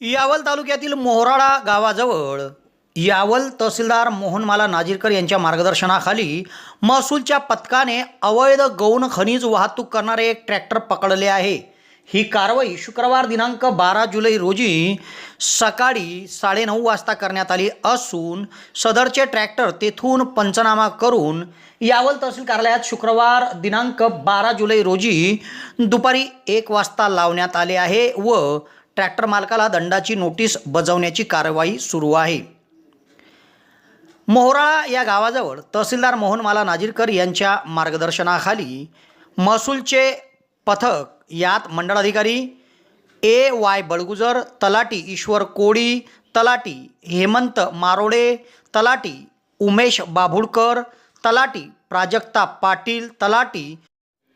यावल तालुक्यातील मोहराळा गावाजवळ यावल तहसीलदार मोहनमाला नाजीरकर यांच्या मार्गदर्शनाखाली महसूलच्या पथकाने अवैध गौण खनिज वाहतूक करणारे एक ट्रॅक्टर पकडले आहे. ही कारवाई शुक्रवार दिनांक बारा जुलै रोजी सकाळी साडेनऊ वाजता करण्यात आली असून सदरचे ट्रॅक्टर तेथून पंचनामा करून यावल तहसील कार्यालयात शुक्रवार दिनांक बारा जुलै रोजी दुपारी एक वाजता लावण्यात आले आहे व ट्रॅक्टर मालकाला दंडाची नोटीस बजावण्याची कारवाई सुरू आहे. मोहराळा या गावाजवळ तहसीलदार मोहनमाला नाजीरकर यांच्या मार्गदर्शनाखाली महसूलचे पथक यात मंडळाधिकारी ए वाय बळगुजर तलाटी ईश्वर कोळी तलाटी हेमंत मारोडे तलाटी उमेश बाभुळकर तलाटी प्राजक्ता पाटील तलाटी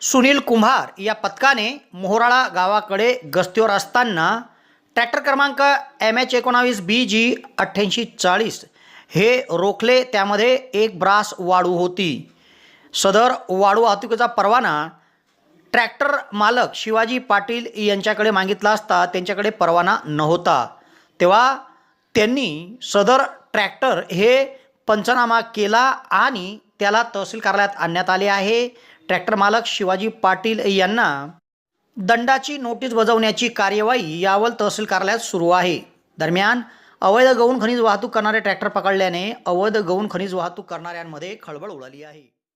सुनील कुंभार या पथकाने मोहराळा गावाकडे गस्तीवर असताना ट्रॅक्टर क्रमांक एम एच एकोणावीस बी जी अठ्ठ्याऐंशी चाळीस. हे रोखले त्यामध्ये एक ब्रास वाळू होती. सदर वाळू वाहतुकीचा परवाना ट्रॅक्टर मालक शिवाजी पाटील यांच्याकडे मागितला असता त्यांच्याकडे परवाना नव्हता. तेव्हा त्यांनी सदर ट्रॅक्टर हे पंचनामा केला आणि त्याला तहसील कार्यालयात आणण्यात आले आहे. ट्रॅक्टर मालक शिवाजी पाटील यांना दंडाची नोटीस बजावण्याची कार्यवाही यावल तहसील कार्यालयात सुरू आहे. दरम्यान अवैध गौण खनिज वाहतूक करणारे ट्रॅक्टर पकडल्याने अवैध गौण खनिज वाहतूक करणाऱ्यांमध्ये खळबळ उडाली आहे.